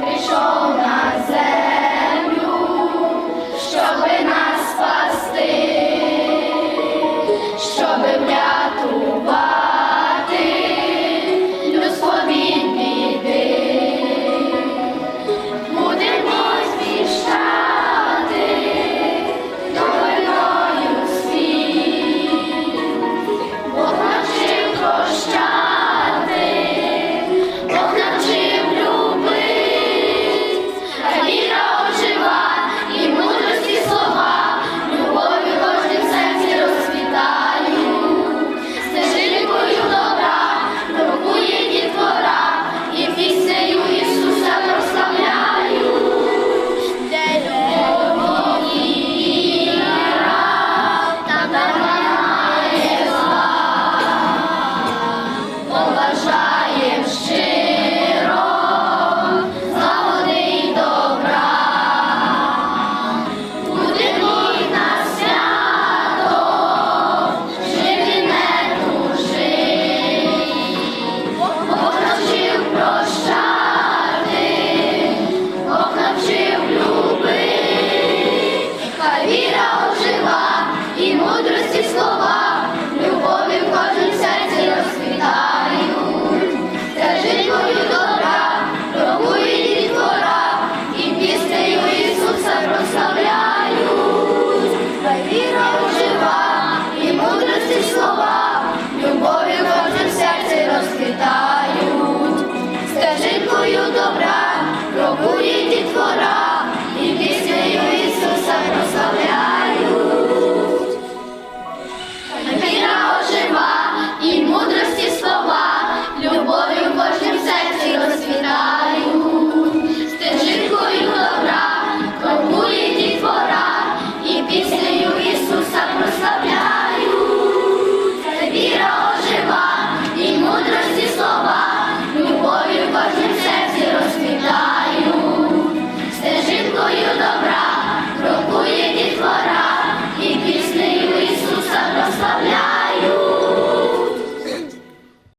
Krishna. мудрості слова, любові в кожному серці розквітають, Скажи мою добра, пробує дітвора, і піснею Ісуса прославляють, та віра жива, і мудрості слова, любові в кожному серці розквітають, Скажи мою добра, пробує дітвора.